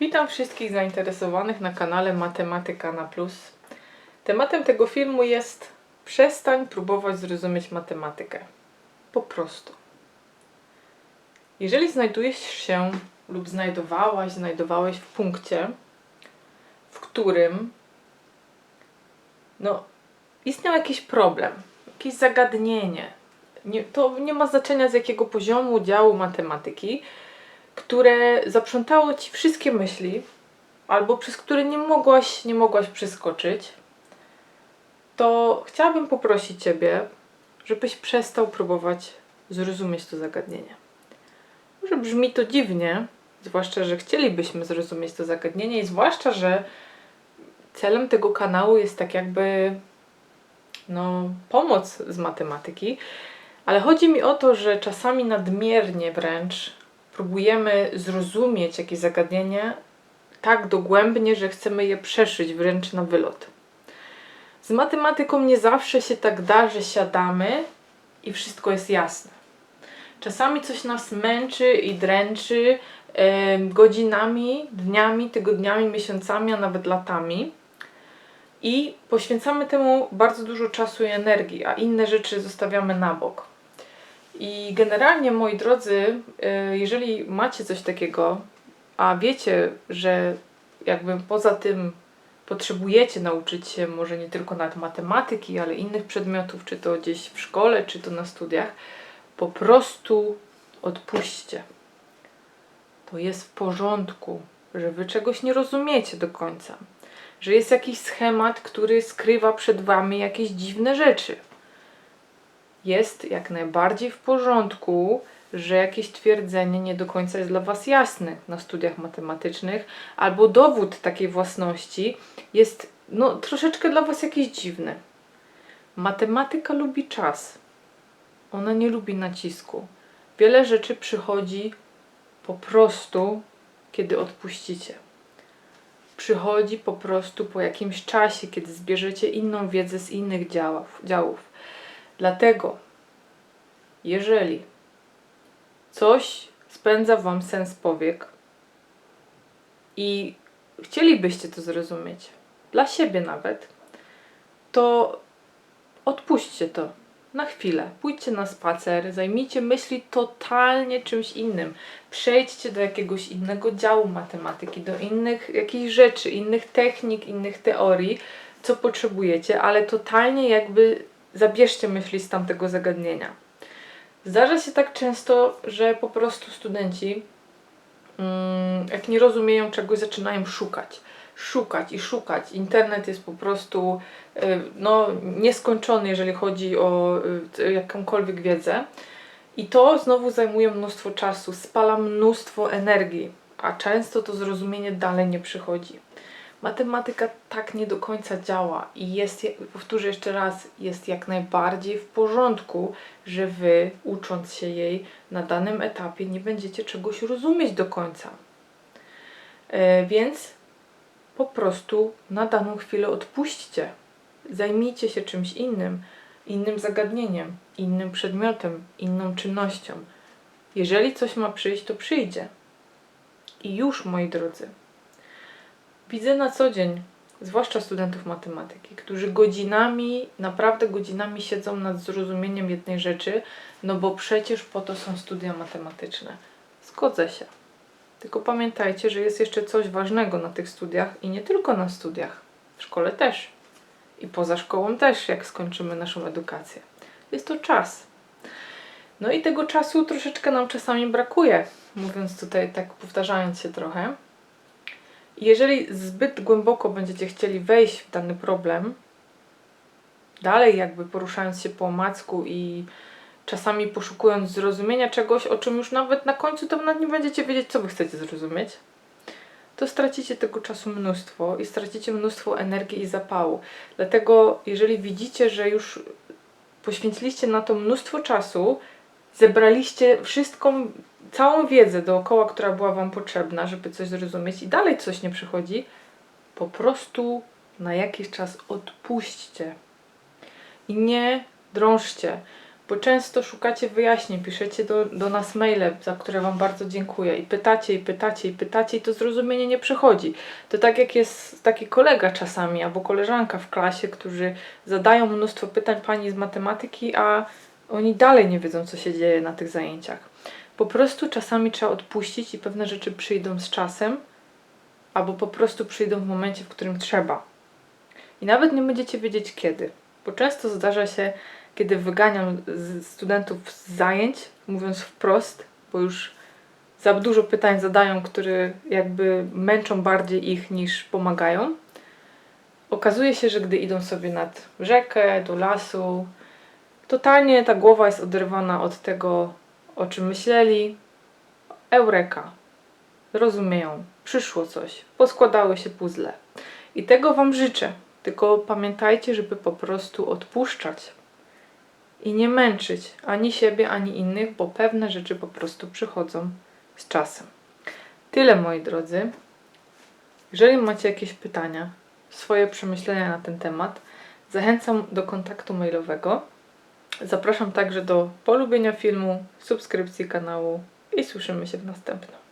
Witam wszystkich zainteresowanych na kanale Matematyka na Plus. Tematem tego filmu jest przestań próbować zrozumieć matematykę. Po prostu. Jeżeli znajdujesz się lub znajdowałaś, znajdowałeś w punkcie, w którym no, istniał jakiś problem, jakieś zagadnienie, nie, to nie ma znaczenia z jakiego poziomu działu matematyki, które zaprzątało ci wszystkie myśli, albo przez które nie mogłaś, nie mogłaś przeskoczyć, to chciałabym poprosić Ciebie, żebyś przestał próbować zrozumieć to zagadnienie. Może brzmi to dziwnie, zwłaszcza, że chcielibyśmy zrozumieć to zagadnienie, i zwłaszcza, że celem tego kanału jest tak jakby no, pomoc z matematyki, ale chodzi mi o to, że czasami nadmiernie wręcz próbujemy zrozumieć jakieś zagadnienie tak dogłębnie, że chcemy je przeszyć wręcz na wylot. Z matematyką nie zawsze się tak da, że siadamy i wszystko jest jasne. Czasami coś nas męczy i dręczy e, godzinami, dniami, tygodniami, miesiącami, a nawet latami. I poświęcamy temu bardzo dużo czasu i energii, a inne rzeczy zostawiamy na bok. I generalnie, moi drodzy, y, jeżeli macie coś takiego, a wiecie, że jakby poza tym potrzebujecie nauczyć się może nie tylko nad matematyki, ale innych przedmiotów, czy to gdzieś w szkole, czy to na studiach, po prostu odpuśćcie. To jest w porządku, że wy czegoś nie rozumiecie do końca, że jest jakiś schemat, który skrywa przed wami jakieś dziwne rzeczy jest jak najbardziej w porządku, że jakieś twierdzenie nie do końca jest dla Was jasne na studiach matematycznych, albo dowód takiej własności jest no, troszeczkę dla Was jakiś dziwny. Matematyka lubi czas. Ona nie lubi nacisku. Wiele rzeczy przychodzi po prostu, kiedy odpuścicie. Przychodzi po prostu po jakimś czasie, kiedy zbierzecie inną wiedzę z innych działów. działów. Dlatego, jeżeli coś spędza Wam sens powiek i chcielibyście to zrozumieć, dla siebie nawet, to odpuśćcie to na chwilę. Pójdźcie na spacer, zajmijcie myśli totalnie czymś innym. Przejdźcie do jakiegoś innego działu matematyki, do innych jakichś rzeczy, innych technik, innych teorii, co potrzebujecie, ale totalnie jakby zabierzcie myśli z tamtego zagadnienia. Zdarza się tak często, że po prostu studenci, mm, jak nie rozumieją czegoś, zaczynają szukać. Szukać i szukać. Internet jest po prostu y, no, nieskończony, jeżeli chodzi o y, jakąkolwiek wiedzę. I to znowu zajmuje mnóstwo czasu, spala mnóstwo energii, a często to zrozumienie dalej nie przychodzi matematyka tak nie do końca działa i jest, powtórzę jeszcze raz, jest jak najbardziej w porządku, że wy ucząc się jej na danym etapie nie będziecie czegoś rozumieć do końca. E, więc po prostu na daną chwilę odpuśćcie. Zajmijcie się czymś innym, innym zagadnieniem, innym przedmiotem, inną czynnością. Jeżeli coś ma przyjść, to przyjdzie. I już, moi drodzy, Widzę na co dzień, zwłaszcza studentów matematyki, którzy godzinami, naprawdę godzinami siedzą nad zrozumieniem jednej rzeczy, no bo przecież po to są studia matematyczne. Zgodzę się. Tylko pamiętajcie, że jest jeszcze coś ważnego na tych studiach i nie tylko na studiach, w szkole też. I poza szkołą też, jak skończymy naszą edukację. Jest to czas. No i tego czasu troszeczkę nam czasami brakuje, mówiąc tutaj tak, powtarzając się trochę. Jeżeli zbyt głęboko będziecie chcieli wejść w dany problem, dalej jakby poruszając się po omacku i czasami poszukując zrozumienia czegoś, o czym już nawet na końcu to nawet nie będziecie wiedzieć, co wy chcecie zrozumieć, to stracicie tego czasu mnóstwo i stracicie mnóstwo energii i zapału. Dlatego, jeżeli widzicie, że już poświęciliście na to mnóstwo czasu, zebraliście wszystką całą wiedzę dookoła, która była Wam potrzebna, żeby coś zrozumieć i dalej coś nie przychodzi, po prostu na jakiś czas odpuśćcie. I nie drążcie, bo często szukacie wyjaśnień, piszecie do, do nas maile, za które Wam bardzo dziękuję i pytacie, i pytacie, i pytacie i to zrozumienie nie przychodzi. To tak jak jest taki kolega czasami albo koleżanka w klasie, którzy zadają mnóstwo pytań pani z matematyki, a oni dalej nie wiedzą, co się dzieje na tych zajęciach. Po prostu czasami trzeba odpuścić i pewne rzeczy przyjdą z czasem, albo po prostu przyjdą w momencie, w którym trzeba. I nawet nie będziecie wiedzieć kiedy, bo często zdarza się, kiedy wyganiam studentów z zajęć, mówiąc wprost, bo już za dużo pytań zadają, które jakby męczą bardziej ich niż pomagają. Okazuje się, że gdy idą sobie nad rzekę, do lasu, totalnie ta głowa jest oderwana od tego, o czym myśleli. Eureka. Rozumieją, przyszło coś, poskładały się puzzle. I tego Wam życzę. Tylko pamiętajcie, żeby po prostu odpuszczać i nie męczyć ani siebie, ani innych, bo pewne rzeczy po prostu przychodzą z czasem. Tyle, moi drodzy. Jeżeli macie jakieś pytania, swoje przemyślenia na ten temat, zachęcam do kontaktu mailowego. Zapraszam także do polubienia filmu, subskrypcji kanału i słyszymy się w następnym.